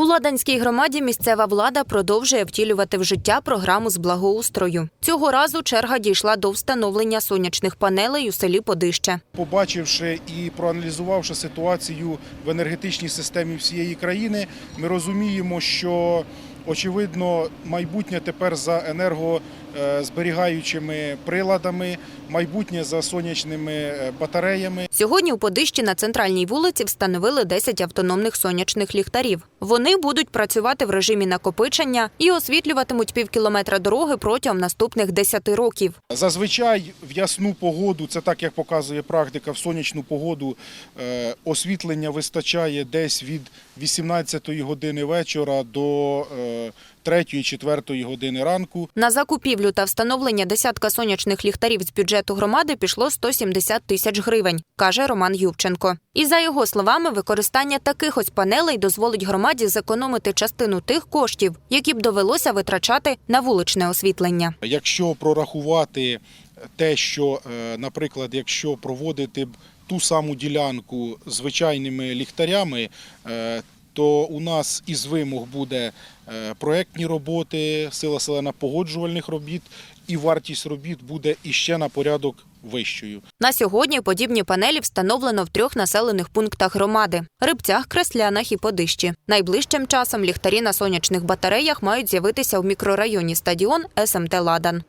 У Ладанській громаді місцева влада продовжує втілювати в життя програму з благоустрою. Цього разу черга дійшла до встановлення сонячних панелей у селі Подище. Побачивши і проаналізувавши ситуацію в енергетичній системі всієї країни, ми розуміємо, що очевидно майбутнє тепер за енергозберігаючими приладами, майбутнє за сонячними е, батареями. Сьогодні у Подищі на центральній вулиці встановили 10 автономних сонячних ліхтарів. Вони будуть працювати в режимі накопичення і освітлюватимуть півкілометра дороги протягом наступних 10 років. Зазвичай в ясну погоду, це так як показує практика, в сонячну погоду е, освітлення вистачає десь від 18 години вечора до 3-4 години ранку. На закупівлю та встановлення десятка сонячних ліхтарів з бюджету громади пішло 170 тисяч гривень, каже Роман Ювченко. І за його словами, використання таких ось панелей дозволить громаді зекономити частину тих коштів, які б довелося витрачати на вуличне освітлення. Якщо прорахувати те, що, е, наприклад, якщо проводити б ту саму ділянку звичайними ліхтарями, е, то у нас із вимог буде е, проектні роботи, сила селена погоджувальних робіт, і вартість робіт буде іще на порядок вищою. На сьогодні подібні панелі встановлено в трьох населених пунктах громади: Рибцях, Креслянах і Подищі. Найближчим часом ліхтарі на сонячних батареях мають з'явитися в мікрорайоні стадіон СМТ Ладан.